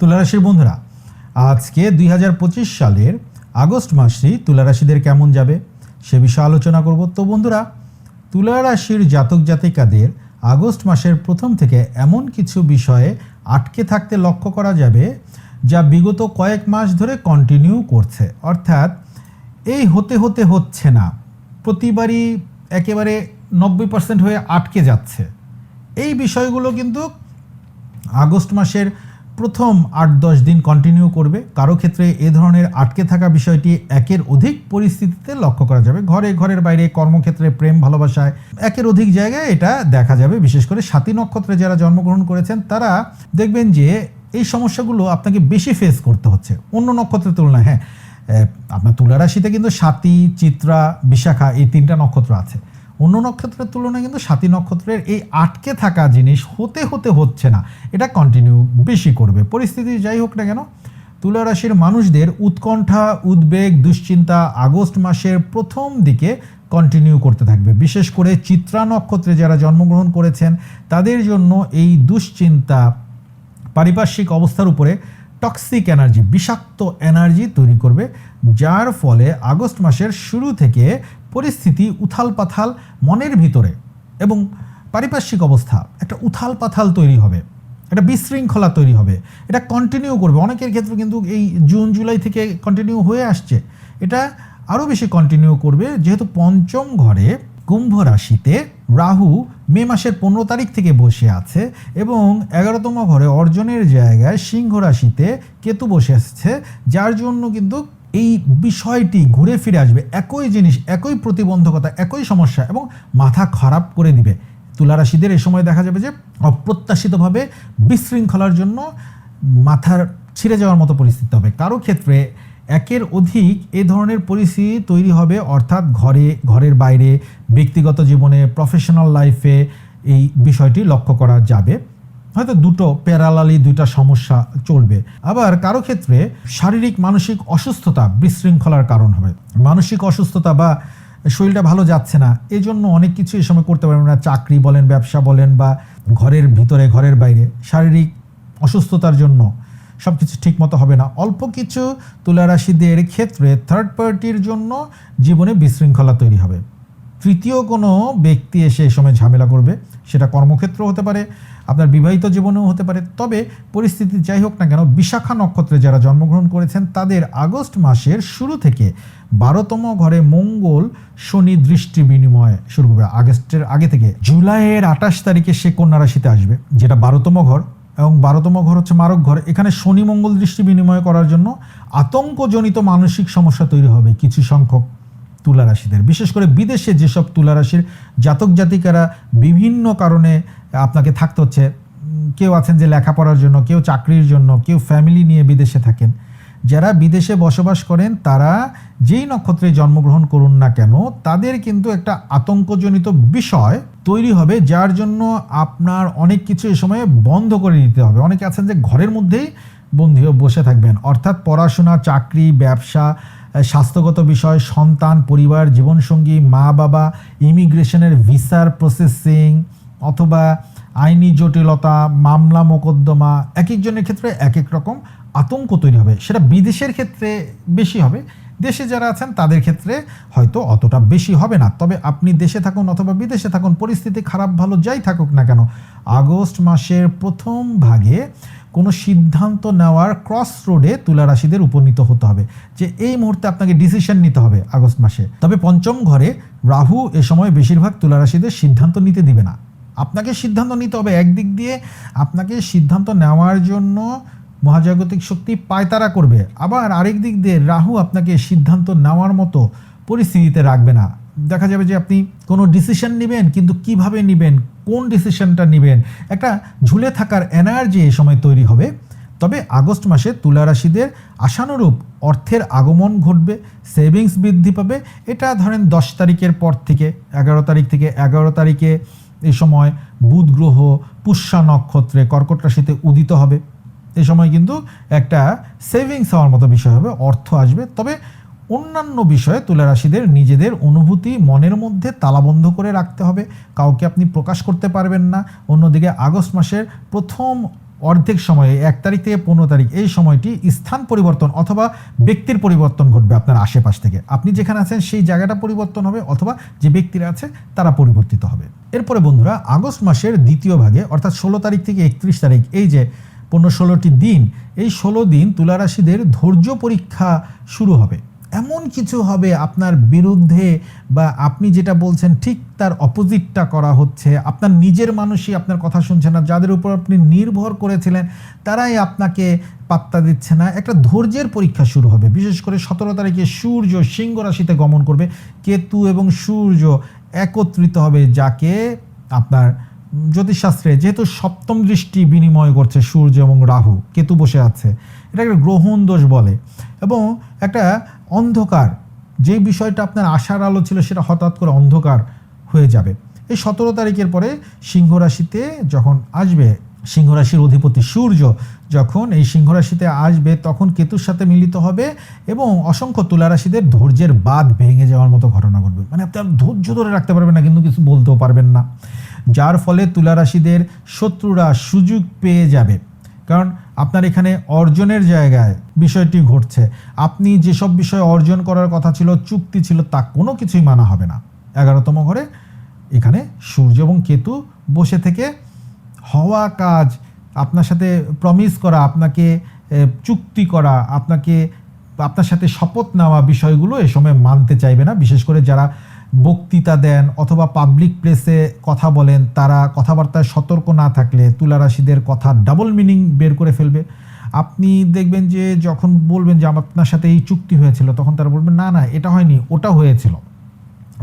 তুলারাশির বন্ধুরা, আজকে দুই হাজার পঁচিশ সালের আগস্ট মাসটি তুলারাশিদের কেমন যাবে সে বিষয়ে আলোচনা করব। তো বন্ধুরা তুলারাশির জাতক জাতিকাদের আগস্ট মাসের প্রথম থেকে এমন কিছু বিষয়ে আটকে থাকতে লক্ষ্য করা যাবে, যা বিগত কয়েক মাস ধরে কন্টিনিউ করছে। অর্থাৎ এই হতে হতে হচ্ছে না। প্রতিবারই একেবারে নব্বই পার্সেন্ট হয়ে আটকে যাচ্ছে। এই বিষয়গুলো কিন্তু আগস্ট মাসের প্রথম আট দশ দিন কন্টিনিউ করবে। কারও ক্ষেত্রে এ ধরনের আটকে থাকা বিষয়টি একের অধিক পরিস্থিতিতে লক্ষ্য করা যাবে। ঘরে, ঘরের বাইরে কর্মক্ষেত্রে প্রেম, ভালোবাসায় একের অধিক জায়গায় এটা দেখা যাবে। বিশেষ করে সাতী নক্ষত্রে যারা জন্মগ্রহণ করেছেন, তারা দেখবেন যে এই সমস্যাগুলো আপনাকে বেশি ফেস করতে হচ্ছে। অন্য নক্ষত্রের তুলনায় হ্যাঁ আপনার তুলা রাশিতে কিন্তু সাতী, চিত্রা, বিশাখা এই তিনটা নক্ষত্র আছে। অন্য নক্ষত্রের তুলনায় কিন্তু সাতী নক্ষত্রের এই আটকে থাকা জিনিস হতে হতে হচ্ছে না। এটা কন্টিনিউ বেশি করবে। পরিস্থিতি যাই হোক না কেন তুলা রাশির মানুষদের উৎকণ্ঠা, উদ্বেগ, দুশ্চিন্তা আগস্ট মাসের প্রথম দিকে কন্টিনিউ করতে থাকবে। বিশেষ করে চিত্রা নক্ষত্রে যারা জন্মগ্রহণ করেছেন, তাদের জন্য এই দুশ্চিন্তা পারিপার্শ্বিক অবস্থার উপরে টক্সিক এনার্জি বিষাক্ত এনার্জি তৈরি করবে। যার ফলে আগস্ট মাসের শুরু থেকে পরিস্থিতি উথাল পাথাল মনের ভিতরে এবং পারিপার্শ্বিক অবস্থা। একটা উথাল পাথাল তৈরি হবে। একটা বিশৃঙ্খলা তৈরি হবে। এটা কন্টিনিউ করবে। অনেকের ক্ষেত্রে কিন্তু এই জুন, জুলাই থেকে কন্টিনিউ হয়ে আসছে। এটা আরও বেশি কন্টিনিউ করবে। যেহেতু পঞ্চম ঘরে কুম্ভ রাশিতে রাহু মে মাসের পনেরো তারিখ থেকে বসে আছে এবং এগারোতম ঘরে অর্জনের জায়গায় সিংহ রাশিতে কেতু বসে আসছে। যার জন্য কিন্তু এই বিষয়টি ঘুরে ফিরে আসবে, একই জিনিস, একই প্রতিবন্ধকতা, একই সমস্যা এবং মাথা খারাপ করে দিবে। তুলা রাশিদের এই সময় দেখা যাবে যে অপ্রত্যাশিতভাবে বিশৃঙ্খলার জন্য মাথার ছিঁড়ে যাওয়ার মতো পরিস্থিতি হবে। কারও ক্ষেত্রে একের অধিক এ ধরনের পরিস্থিতি তৈরি হবে, অর্থাৎ ঘরে, ঘরের বাইরে, ব্যক্তিগত জীবনে প্রফেশনাল লাইফে এই বিষয়টি লক্ষ্য করা যাবে। হয়তো দুটো প্যারালালি দুইটা সমস্যা চলবে। আবার কারও ক্ষেত্রে শারীরিক, মানসিক অসুস্থতা বিশৃঙ্খলার কারণ হবে। মানসিক অসুস্থতা বা শরীরটা ভালো যাচ্ছে না এই জন্য অনেক কিছু এই সময় করতে পারবেন না। চাকরি বলেন, ব্যবসা বলেন বা ঘরের ভিতরে, ঘরের বাইরে। শারীরিক অসুস্থতার জন্য সব কিছু ঠিকমতো হবে না। অল্প কিছু তুলারাশিদের ক্ষেত্রে থার্ড পার্টির জন্য জীবনে বিশৃঙ্খলা তৈরি হবে। তৃতীয় কোনো ব্যক্তি এসে এ সময় ঝামেলা করবে, সেটা কর্মক্ষেত্র হতে পারে, আপনার বিবাহিত জীবনেও হতে পারে, তবে পরিস্থিতি যাই হোক না কেন, বিশাখা নক্ষত্রে যারা জন্মগ্রহণ করেছেন, তাদের আগস্ট মাসের শুরু থেকে বারোতম ঘরে মঙ্গল শনি দৃষ্টি বিনিময় শুরু করবে। আগস্টের আগে থেকে জুলাইয়ের আঠাশ তারিখে সে কন্যা রাশিতে আসবে, যেটা বারোতম ঘর এবং বারোতম ঘর হচ্ছে মারক ঘর। এখানে শনি মঙ্গল দৃষ্টি বিনিময় করার জন্য আতঙ্কজনিত মানসিক সমস্যা তৈরি হবে, কিছু সংখ্যক তুলা রাশিদের বিশেষ করে বিদেশে যেসব তুলা রাশির জাতক জাতিকারা বিভিন্ন কারণে আপনাকে থাকতে হচ্ছে কেউ আছেন যে লেখাপড়ার জন্য, কেউ চাকরির জন্য, কেউ ফ্যামিলি নিয়ে বিদেশে থাকেন। যারা বিদেশে বসবাস করেন, তারা যেই নক্ষত্রে জন্মগ্রহণ করুন না কেন, তাদের কিন্তু একটা আতঙ্কজনিত বিষয় তৈরি হবে, যার জন্য আপনার অনেক কিছু এ সময়ে বন্ধ করে নিতে হবে। অনেকে আছেন যে ঘরের মধ্যেই হয়ে বসে থাকবেন। অর্থাৎ পড়াশোনা, চাকরি, ব্যবসা স্বাস্থ্যগত বিষয়, সন্তান, পরিবার, জীবনসঙ্গী মা বাবা ইমিগ্রেশনের ভিসার প্রসেসিং অথবা আইনি জটিলতা, মামলা মোকদ্দমা, এক একজনের ক্ষেত্রে এক এক রকম আতঙ্ক তৈরি হবে। সেটা বিদেশের ক্ষেত্রে বেশি হবে। দেশে যারা আছেন, তাদের ক্ষেত্রে হয়তো অতটা বেশি হবে না। তবে আপনি দেশে থাকুন অথবা বিদেশে থাকুন, পরিস্থিতি খারাপ, ভালো যাই থাকুক না কেন, আগস্ট মাসের প্রথম ভাগে কোনো সিদ্ধান্ত নেওয়ার ক্রস রোডে তুলা রাশিদের উপনীত হতে হবে। যে এই মুহূর্তে আপনাকে ডিসিশন নিতে হবে আগস্ট মাসে। তবে পঞ্চম ঘরে রাহু এ সময় বেশিরভাগ তুলা রাশিদের সিদ্ধান্ত নিতে দিবে না। আপনাকে সিদ্ধান্ত নিতে হবে একদিক দিয়ে আপনাকে সিদ্ধান্ত নেওয়ার জন্য মহাজাগতিক শক্তি পায়তারা করবে। আবার আরেক দিক দিয়ে রাহু আপনাকে সিদ্ধান্ত নেওয়ার মতো পরিস্থিতিতে রাখবে না। দেখা যাবে যে আপনি কোনো ডিসিশন নেবেন, কিন্তু কীভাবে নেবেন, কোন ডিসিশনটা নেবেন, একটা ঝুলে থাকার এনার্জি এ সময় তৈরি হবে। তবে আগস্ট মাসে তুলা রাশিদের আশানুরূপ অর্থের আগমন ঘটবে সেভিংস বৃদ্ধি পাবে। এটা ধরেন দশ তারিখের পর থেকে, এগারো তারিখ থেকে এগারো তারিখে এই সময় বুধ গ্রহ, পুষ্যা নক্ষত্রে কর্কট রাশিতে উদিত হবে। এই সময় কিন্তু একটা সেভিংস হওয়ার মতো বিষয় হবে, অর্থ আসবে। তবে অন্যান্য বিষয়ে তুলা রাশিদের নিজেদের অনুভূতি মনের মধ্যে তালাবন্ধ করে রাখতে হবে। কাউকে আপনি প্রকাশ করতে পারবেন না। অন্যদিকে আগস্ট মাসের প্রথম অর্ধেক সময়ে, এক তারিখ থেকে পনেরো তারিখ, এই সময়টি স্থান পরিবর্তন অথবা ব্যক্তির পরিবর্তন ঘটবে আপনার আশেপাশ থেকে। আপনি যেখানে আছেন সেই জায়গাটা পরিবর্তন হবে অথবা যে ব্যক্তিরা আছে তারা পরিবর্তিত হবে। এরপরে বন্ধুরা, আগস্ট মাসের দ্বিতীয় ভাগে, অর্থাৎ ষোলো তারিখ থেকে একত্রিশ তারিখ, এই যে পনেরো ষোলোটি দিন, এই ষোলো দিন তুলারাশিদের ধৈর্য পরীক্ষা শুরু হবে। এমন কিছু হবে আপনার বিরুদ্ধে বা আপনি যেটা বলছেন ঠিক তার অপোজিটটা করা হচ্ছে। আপনার নিজের মানুষই আপনার কথা শুনছে না, যাদের উপর আপনি নির্ভর করেছিলেন, তারাই আপনাকে পাত্তা দিচ্ছে না। একটা ধৈর্যের পরীক্ষা শুরু হবে। বিশেষ করে সতেরো তারিখে সূর্য সিংহ রাশিতে গমন করবে। কেতু এবং সূর্য একত্রিত হবে যাকে আপনার জ্যোতিষশাস্ত্রে যেহেতু সপ্তম দৃষ্টি বিনিময় করছে সূর্য এবং রাহু, কেতু বসে আছে। এটা একটা গ্রহণ দোষ বলে। এবং একটা অন্ধকার। যে বিষয়টা আপনার আশার আলো ছিল সেটা হঠাৎ করে অন্ধকার হয়ে যাবে। এই সতেরো তারিখের পরে সিংহ রাশিতে যখন আসবে, সিংহ রাশির অধিপতি সূর্য যখন এই সিংহ রাশিতে আসবে, তখন কেতুর সাথে মিলিত হবে এবং অসংখ্য তুলা রাশিদের ধৈর্যের বাদ ভেঙে যাওয়ার মতো ঘটনা ঘটবে। মানে আপনি ধৈর্য ধরে রাখতে পারবেন না, কিন্তু কিছু বলতেও পারবেন না। যার ফলে তুলা রাশিদের শত্রুরা সুযোগ পেয়ে যাবে। কারণ আপনার এখানে অর্জনের জায়গায় বিষয়টি ঘটছে। আপনি যেসব বিষয় অর্জন করার কথা ছিল, চুক্তি ছিল, তা কোনো কিছুই মানা হবে না। এগারোতম ঘরে এখানে সূর্য এবং কেতু বসে থেকে হওয়া কাজ, আপনার সাথে প্রমিস করা, আপনাকে চুক্তি করা, আপনাকে, আপনার সাথে শপথ নেওয়া বিষয়গুলো এ সময় মানতে চাইবে না। বিশেষ করে যারা বক্তৃতা দেন অথবা পাবলিক প্লেসে কথা বলেন, তারা কথাবার্তায় সতর্ক না থাকলে তুলারাশিদের কথা ডাবল মিনিং বের করে ফেলবে। আপনি দেখবেন যে যখন বলবেন যে আপনার সাথে এই চুক্তি হয়েছিল, তখন তারা বলবেন না না, এটা হয়নি, ওটা হয়েছিল।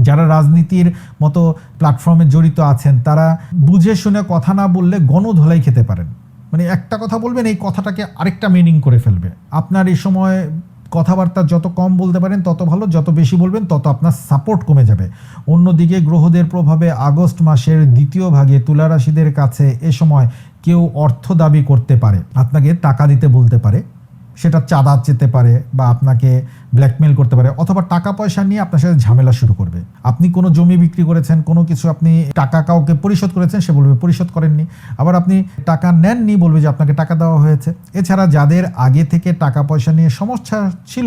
যারা রাজনীতির মতো প্ল্যাটফর্মে জড়িত আছেন, তারা বুঝে শুনে কথা না বললে গণধোলাই খেতে পারেন। মানে একটা কথা বলবেন, এই কথাটাকে আরেকটা মিনিং করে ফেলবে। আপনার এই সময় কথাবার্তা যত কম বলতে পারেন, তত ভালো, যত বেশি বলবেন, তত আপনার সাপোর্ট কমে যাবে। অন্যদিকে গ্রহদের প্রভাবে আগস্ট মাসের দ্বিতীয় ভাগে তুলারাশিদের কাছে এ সময় কেউ অর্থ দাবি করতে পারে। আপনাকে টাকা দিতে বলতে পারে, সেটা চাঁদা যেতে পারে বা আপনাকে ব্ল্যাকমেল করতে পারে অথবা টাকা পয়সা নিয়ে আপনার সাথে ঝামেলা শুরু করবে। আপনি কোনো জমি বিক্রি করেছেন, কোনো কিছু আপনি টাকা কাউকে পরিশোধ করেছেন, সে বলবে পরিশোধ করেননি। আবার আপনি টাকা নেননি বলবে যে আপনাকে টাকা দেওয়া হয়েছে। এছাড়া যাদের আগে থেকে টাকা পয়সা নিয়ে সমস্যা ছিল,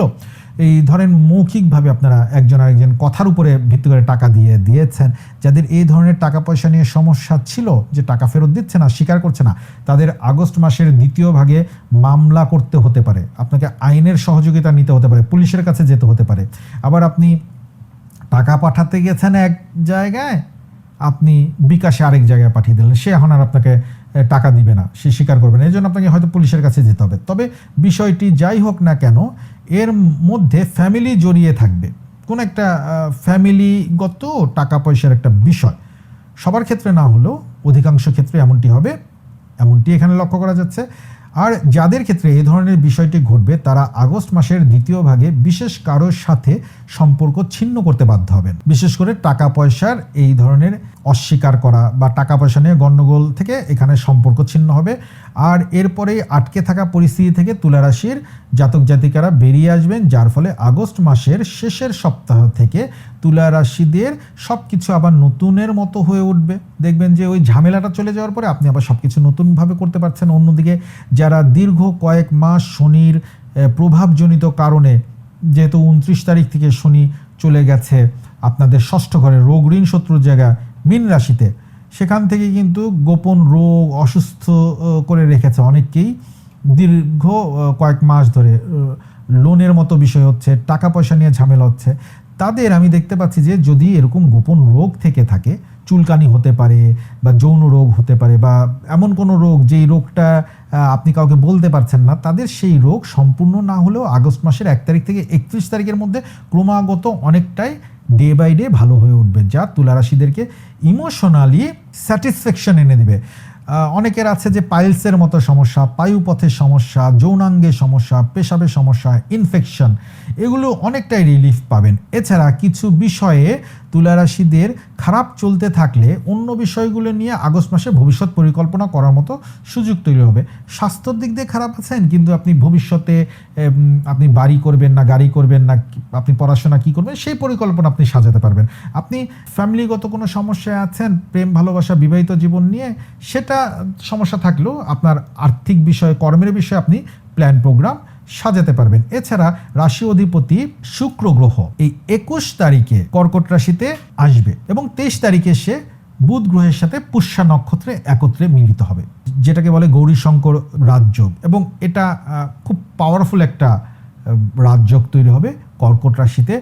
এই ধরেন মৌখিকভাবে আপনারা একজন আরেকজন কথার উপরে ভিত্তি করে টাকা দিয়ে দিয়েছেন, যাদের এই ধরনের টাকা পয়সা নিয়ে সমস্যা ছিল, যে টাকা ফেরত দিচ্ছে না, স্বীকার করছে না, তাদের আগস্ট মাসের দ্বিতীয় ভাগে মামলা করতে হতে পারে। আপনাকে আইনের সহযোগিতা নিতে হতে পারে, পুলিশের কাছে যেতে হতে পারে। আবার আপনি টাকা পাঠাতে গেছেন এক জায়গায়, আপনি বিকাশে আরেক জায়গায় পাঠিয়ে দিলেন, সে এখন আর আপনাকে টাকা দিবে না, সে স্বীকার করবে না। এই জন্য আপনাকে হয়তো পুলিশের কাছে যেতে হবে। তবে বিষয়টি যাই হোক না কেন, এর মধ্যে ফ্যামিলি জড়িয়ে থাকবে। কোন একটা ফ্যামিলিগত টাকা পয়সার একটা বিষয়। সবার ক্ষেত্রে না হলেও অধিকাংশ ক্ষেত্রে এমনটি হবে। এমনটি এখানে লক্ষ্য করা যাচ্ছে। আর যাদের ক্ষেত্রে এই ধরনের বিষয়টি ঘটবে, তারা আগস্ট মাসের দ্বিতীয় ভাগে বিশেষ কারোর সাথে সম্পর্ক ছিন্ন করতে বাধ্য হবেন। বিশেষ করে টাকা পয়সার এই ধরনের অস্বীকার করা বা টাকা পয়সা নিয়ে গণ্ডগোল থেকে এখানে সম্পর্ক ছিন্ন হবে। আর এরপরেই আটকে থাকা পরিস্থিতি থেকে তুলারাশির জাতক জাতিকারা বেরিয়ে আসবেন, যার ফলে আগস্ট মাসের শেষের সপ্তাহ থেকে তুলা রাশিদের সব কিছু আবার নতুনের মতো হয়ে উঠবে। দেখবেন যে ওই ঝামেলাটা চলে যাওয়ার পরে আপনি আবার সব কিছু নতুনভাবে করতে পারছেন। অন্যদিকে যারা দীর্ঘ কয়েক মাস শনির প্রভাবজনিত কারণে, যেহেতু উনত্রিশ তারিখ থেকে শনি চলে গেছে আপনাদের ষষ্ঠ ঘরে রোগ ঋণ শত্রুর জায়গা মীন রাশিতে, সেখান থেকে কিন্তু গোপন রোগ, অসুস্থ করে রেখেছে অনেককেই। দীর্ঘ কয়েক মাস ধরে লোনের মতো বিষয় হচ্ছে, টাকা পয়সা নিয়ে ঝামেলা হচ্ছে। তাদের আমি দেখতে পাচ্ছি যে যদি এরকম গোপন রোগ থেকে থাকে চুলকানি হতে পারে বা যৌন রোগ হতে পারে বা এমন কোনো রোগ যেই রোগটা আপনি কাউকে বলতে পারছেন না, তাদের সেই রোগ সম্পূর্ণ না হলেও আগস্ট মাসের এক তারিখ থেকে একত্রিশ তারিখের মধ্যে ক্রমাগত অনেকটাই ডে বাই ডে ভালো হয়ে উঠবে, যা তুলারাশিদেরকে ইমোশনালি স্যাটিসফ্যাকশন এনে দেবে। অনেকের আছে যে পাইলসের মতো সমস্যা, পায়ুপথের সমস্যা, যৌনাঙ্গের সমস্যা, পেশাবের সমস্যা ইনফেকশন এগুলো অনেকটাই রিলিফ পাবেন। এছাড়া কিছু বিষয়ে তুলা রাশিদের খারাপ চলতে থাকলে অন্য বিষয়গুলো নিয়ে আগস্ট মাসে ভবিষ্যৎ পরিকল্পনা করার মতো সুযোগ তৈরি হবে। স্বাস্থ্যর দিক দিয়ে খারাপ আছেন, কিন্তু আপনি ভবিষ্যতে আপনি বাড়ি করবেন না, গাড়ি করবেন না আপনি পড়াশোনা কি করবেন, সেই পরিকল্পনা আপনি সাজাতে পারবেন। আপনি ফ্যামিলিগত কোনো সমস্যায় আছেন, প্রেম, ভালোবাসা, বিবাহিত জীবন নিয়ে, সেটা সমস্যা থাকলেও আপনার আর্থিক বিষয়ে, কর্মের বিষয়ে আপনি প্ল্যান প্রোগ্রাম সাজাতে পারবেন। এছাড়া রাশি অধিপতি শুক্র গ্রহ এই একুশ তারিখে কর্কট রাশিতে আসবে এবং তেইশ তারিখে সে বুধ গ্রহের সাথে পুষ্যা নক্ষত্রে একত্রে মিলিত হবে, যেটাকে বলে গৌরীশঙ্কর রাজযোগ এবং এটা খুব পাওয়ারফুল একটা রাজযোগ তৈরি হবে কর্কট রাশিতে।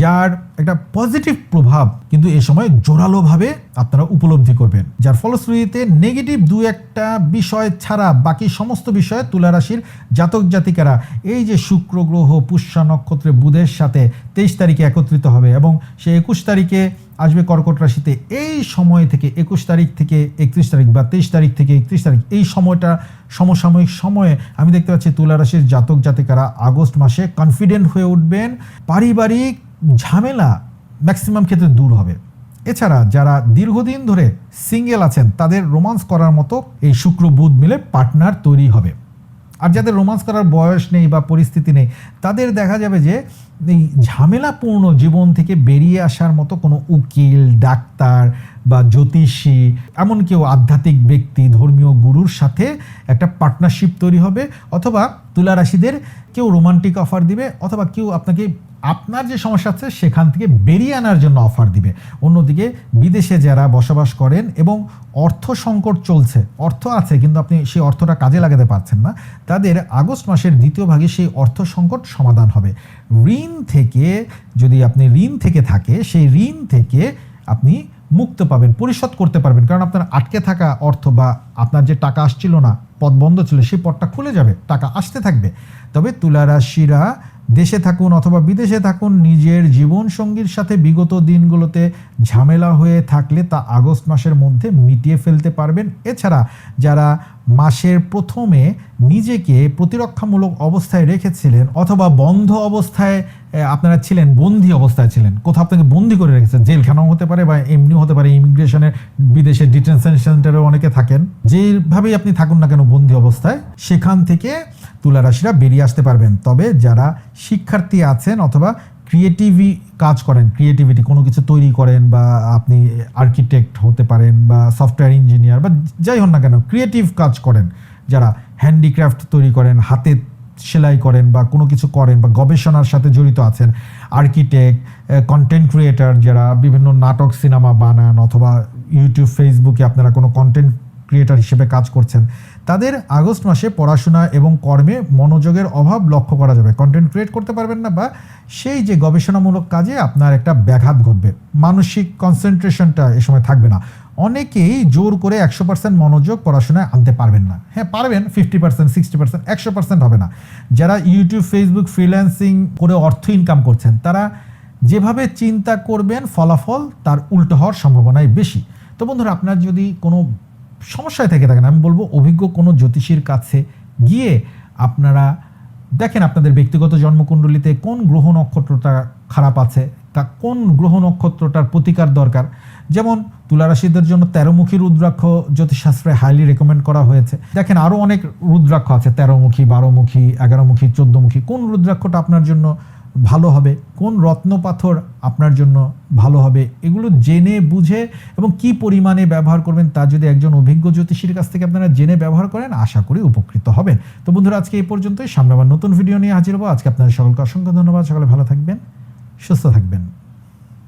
যার একটা পজিটিভ প্রভাব কিন্তু এ সময় জোরালোভাবে আপনারা উপলব্ধি করবেন। যার ফলশ্রুতিতে নেগেটিভ দু একটা বিষয় ছাড়া বাকি সমস্ত বিষয়ে তুলা রাশির জাতক জাতিকারা এই যে শুক্র গ্রহ, পুষ্যা নক্ষত্রে বুধের সাথে তেইশ তারিখে একত্রিত হবে এবং সে একুশ তারিখে আসবে কর্কট রাশিতে, এই সময় থেকে একুশ তারিখ থেকে একত্রিশ তারিখ বা তেইশ তারিখ থেকে একত্রিশ তারিখ, এই সময়টা সমসাময়িক সময়ে আমি দেখতে পাচ্ছি তুলা রাশির জাতক জাতিকারা আগস্ট মাসে কনফিডেন্ট হয়ে উঠবেন। পারিবারিক ঝামেলা ম্যাক্সিমাম ক্ষেত্রে দূর হবে। এছাড়া যারা দীর্ঘদিন ধরে সিঙ্গেল আছেন, তাদের রোমান্স করার মতো এই শুক্র বুধ মিলে পার্টনার তৈরি হবে। আর যাদের রোমান্স করার বয়স নেই বা পরিস্থিতি নেই, তাদের দেখা যাবে যে এই ঝামেলাপূর্ণ জীবন থেকে বেরিয়ে আসার মতো কোনো উকিল, ডাক্তার বা জ্যোতিষী, এমন কেউ আধ্যাত্মিক ব্যক্তি, ধর্মীয় গুরুর সাথে একটা পার্টনারশিপ তৈরি হবে। অথবা তুলা রাশিদের কেউ রোমান্টিক অফার দিবে, অথবা কেউ আপনাকে আপনার যে সমস্যা আছে, সেখান থেকে বেরিয়ে আনার জন্য অফার দিবে। অন্যদিকে বিদেশে যারা বসবাস করেন এবং অর্থ সংকট চলছে, অর্থ আছে কিন্তু আপনি সেই অর্থটা কাজে লাগাতে পারছেন না, তাদের আগস্ট মাসের দ্বিতীয় ভাগে সেই অর্থ সংকট সমাধান হবে। ঋণ থেকে যদি আপনি ঋণ থেকে থাকে, সেই ঋণ থেকে আপনি মুক্ত পাবেন, পরিশোধ করতে পারবেন। কারণ আপনার আটকে থাকা অর্থ বা আপনার যে টাকা আসছিল না, পথ বন্ধ ছিল, সেই পথটা খুলে যাবে, টাকা আসতে থাকবে। তবে তুলা রাশিরা দেশে থাকুন অথবা বিদেশে থাকুন, নিজের জীবন সঙ্গীর সাথে বিগত দিনগুলোতে ঝামেলা হয়ে থাকলে তা আগস্ট মাসের মধ্যে মিটিয়ে ফেলতে পারবেন। এছাড়া যারা মাসের প্রথমে নিজেকে প্রতিরক্ষামূলক অবস্থায় রেখেছিলেন অথবা বন্ধ অবস্থায় আপনারা ছিলেন, বন্দি অবস্থায় ছিলেন। কোথাও আপনাকে বন্দি করে রেখেছেন। জেলখানাও হতে পারে বা এমনিও হতে পারে, ইমিগ্রেশনের, বিদেশে ডিটেনশন সেন্টারেও অনেকে থাকেন। যেভাবেই আপনি থাকুন না কেন বন্দি অবস্থায়, সেখান থেকে তুলা রাশিরা বেরিয়ে আসতে পারবেন। তবে যারা শিক্ষার্থী আছেন অথবা ক্রিয়েটিভি কাজ করেন ক্রিয়েটিভিটি কোনো কিছু তৈরি করেন বা আপনি আর্কিটেক্ট হতে পারেন বা সফটওয়্যার ইঞ্জিনিয়ার বা যাই হন না কেন ক্রিয়েটিভ কাজ করেন। যারা হ্যান্ডিক্রাফট তৈরি করেন, হাতে সেলাই করেন বা কোনো কিছু করেন বা গবেষণার সাথে জড়িত আছেন আর্কিটেক্ট কন্টেন্ট ক্রিয়েটার যারা বিভিন্ন নাটক সিনেমা বানান অথবা ইউটিউব ফেসবুকে আপনারা কোনো কন্টেন্ট ক্রিয়েটার হিসেবে কাজ করছেন তাদের আগস্ট মাসে পড়াশোনা এবং কর্মে মনোযোগের অভাব লক্ষ্য করা যাবে। কন্টেন্ট ক্রিয়েট করতে পারবেন না বা সেই যে গবেষণামূলক কাজে আপনার একটা ব্যাঘাত ঘটবে। মানসিক কনসেন্ট্রেশনটা এ সময় থাকবে না। অনেকেই জোর করে একশো পার্সেন্ট মনোযোগ পড়াশোনায় আনতে পারবেন না। হ্যাঁ পারবেন ফিফটি পার্সেন্ট সিক্সটি পার্সেন্ট একশো পার্সেন্ট হবে না। যারা ইউটিউব ফেসবুক ফ্রিল্যান্সিং করে অর্থ ইনকাম করছেন, তারা যেভাবে চিন্তা করবেন, ফলাফল তার উল্টো হওয়ার সম্ভাবনাই বেশি। তো বন্ধুরা, আপনার যদি কোনো সমস্যায় থেকে থাকেন। আমি বলব, অভিজ্ঞ কোনো জ্যোতিষীর কাছে গিয়ে আপনারা দেখেন আপনাদের ব্যক্তিগত জন্মকুণ্ডলিতে কোন গ্রহ নক্ষত্রটা খারাপ আছে, তা কোন গ্রহ নক্ষত্রটার প্রতিকার দরকার। যেমন তুলারাশিদের জন্য তেরোমুখী রুদ্রাক্ষ জ্যোতিষশাস্ত্রে হাইলি রেকমেন্ড করা হয়েছে। দেখেন আরও অনেক রুদ্রাক্ষ আছে, তেরোমুখী, বারোমুখী, এগারোমুখী, চোদ্দমুখী। কোন রুদ্রাক্ষটা আপনার জন্য ভালো হবে? কোন রত্ন পাথর আপনার জন্য ভালো হবে? এগুলো জেনে, বুঝে এবং কি পরিমাণে ব্যবহার করবেন তা যদি একজন অভিজ্ঞ জ্যোতিষীর কাছ থেকে আপনারা জেনে ব্যবহার করেন, আশা করি উপকৃত হবেন। তো বন্ধুরা, আজকে এই পর্যন্তই। সামনে আবার নতুন ভিডিও নিয়ে হাজির হব। আজকে আপনাদের সকলকে অসংখ্য ধন্যবাদ। সকলে ভালো থাকবেন, সুস্থ থাকবেন।